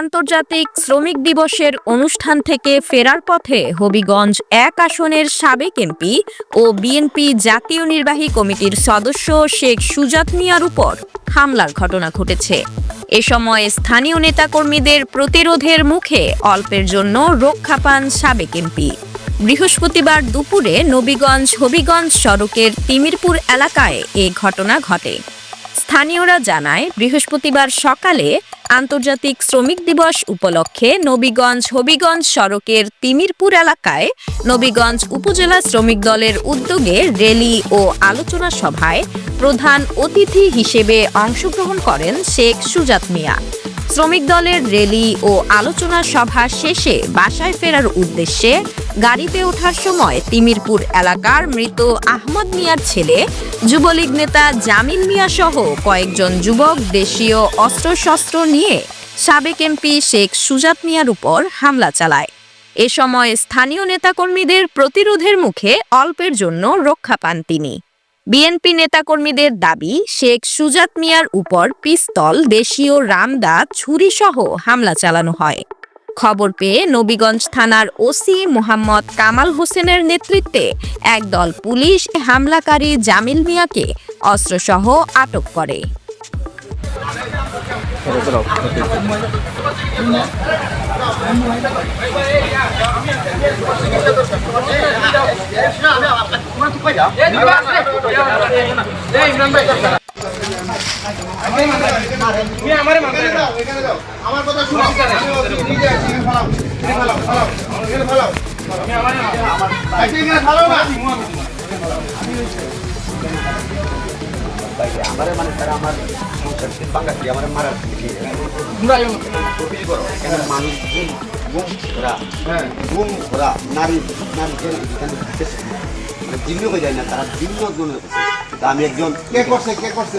আন্তর্জাতিক শ্রমিক দিবসের অনুষ্ঠান থেকে ফেরার পথে হবিগঞ্জ এক আসনের সাবেক এমপি ও বিএনপি জাতীয় নির্বাহী কমিটির সদস্য শেখ সুজাত মিয়ার উপর হামলার ঘটনা ঘটেছে। এ সময় স্থানীয় নেতাকর্মীদের প্রতিরোধের মুখে অল্পের জন্য রক্ষা পান সাবেক এমপি। বৃহস্পতিবার দুপুরে নবীগঞ্জ হবিগঞ্জ সড়কের তিমিরপুর এলাকায় এ ঘটনা ঘটে। স্থানীয়রা জানায়, বৃহস্পতিবার সকালে আন্তর্জাতিক শ্রমিক দিবস উপলক্ষে নবীগঞ্জ হবিগঞ্জ সড়কের তিমিরপুর এলাকায় নবীগঞ্জ উপজেলা শ্রমিক দলের উদ্যোগে র্যালি ও আলোচনা সভায় প্রধান অতিথি হিসেবে অংশগ্রহণ করেন শেখ সুজাত মিয়া। শ্রমিক দলের র্যালি ও আলোচনা সভা শেষে বাসায় ফেরার উদ্দেশ্যে গাড়িতে ওঠার সময় তিমিরপুর এলাকার মৃত আহমদ মিয়ার ছেলে, যুবলীগ নেতা জামিল মিয়া সহ কয়েকজন যুবক দেশীয় অস্ত্রশস্ত্র নিয়ে সাবেক এমপি শেখ সুজাত মিয়ার উপর হামলা চালায়। এ সময় স্থানীয় নেতাকর্মীদের প্রতিরোধের মুখে অল্পের জন্য রক্ষা পান তিনি। বিএনপি নেতাকর্মীদের দাবি, শেখ সুজাত মিয়ার উপর পিস্তল, দেশীয় রামদা, ছুরিসহ হামলা চালানো হয়। খবর পেয়ে নবীগঞ্জ থানার ওসি মোহাম্মদ কামাল হোসেনের নেতৃত্বে একদল পুলিশ হামলাকারী জামিল মিয়াকে অস্ত্রসহ আটক করে। আমার মানে তারা আমার সংসার আমার আমি একজন কে করছে? কে করছে?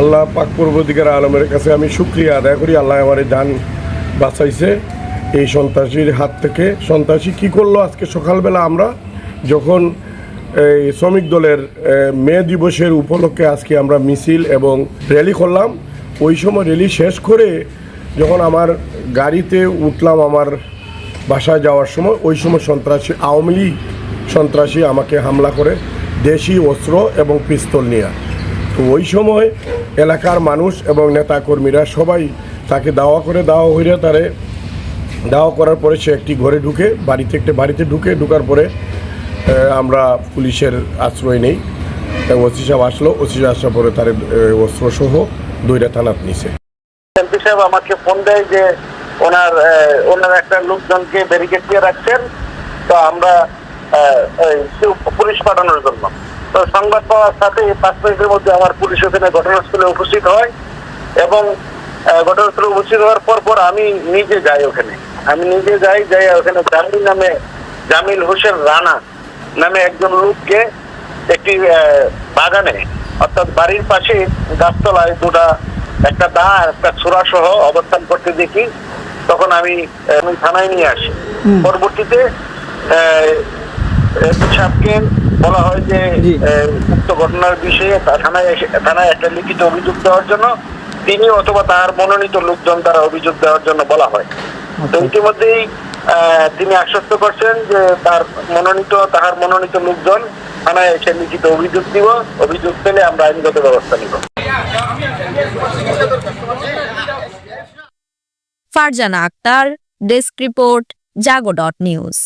আল্লাহ পাক পূর্বদিকের আলমের কাছে আমি শুক্রিয়া আদায় করি। আল্লাহ আমার যান বাঁচাইছে এই সন্ত্রাসীর হাত থেকে। সন্ত্রাসী কি করল? আজকে সকালবেলা আমরা যখন এই শ্রমিক দলের মে দিবসের উপলক্ষে আজকে আমরা মিছিল এবং র্যালি করলাম। ওই সময় র্যালি শেষ করে যখন আমার গাড়িতে উঠলাম আমার বাসায় যাওয়ার সময় ওই সময় সন্ত্রাসী, আওয়ামী লীগ সন্ত্রাসী আমাকে হামলা করে, দেশি অস্ত্র এবং পিস্তল নিয়ে। তো ওই সময় এলাকার মানুষ এবং নেতা কর্মীরা সবাই তাকে দাওয়া করে, দাওয়া হইলে তারে দাওয়া করার পরে সে একটি ঘরে ঢুকে, বাড়িতে একটা বাড়িতে ঢুকে, ঢুকার পরে আমরা পুলিশের আশ্রয় নেই। ওসি সাহেব আসলো, ওসি সাহেব আসার পরে তার অস্ত্রসহ দুইটা থানাত নিছে। সাহেব আমাকে ফোন দেয় যে ওনার ওনার একটা লোকজনকে ব্যারিকেড দিয়ে রাখছেন। তো আমরা পুলিশ পাঠানোর জন্য। তো সংবাদ পাওয়ার সাথে পাঁচ মিনিটের মধ্যে আমার পুলিশ ওখানে ঘটনাস্থলে উপস্থিত হয় এবং ঘটনাস্থলে উপস্থিত হওয়ার পর পর আমি নিজে যাই ওখানে। আমি নিজে যাই যাই ওখানে জামিল নামে জামিল হোসেন রানা নামে একজন লোককে একটি বাগানে, অর্থাৎ বাড়ির পাশে গাছতলায় দুটা, একটা দা একটা ছোড়া সহ অবস্থান করতে দেখি। তখন আমি থানায় নিয়ে আসি। পরবর্তীতে সাহেবকে বলা হয় যে উক্ত ঘটনার বিষয়ে থানায় থানায় একটা লিখিত অভিযোগ দেওয়ার জন্য তিনি অথবা তার মনোনীত লোকজন তারা অভিযোগ দেওয়ার জন্য বলা হয়। তো ইতিমধ্যেই আহ, তিনি আশ্বস্ত করছেন যে তার মনোনীত তাহার মনোনীত লোকজন থানায় এসে লিখিত অভিযোগ দিব। অভিযোগ পেলে আমরা আইনগত ব্যবস্থা নিব। Farzana Akter desk report Jago dot news.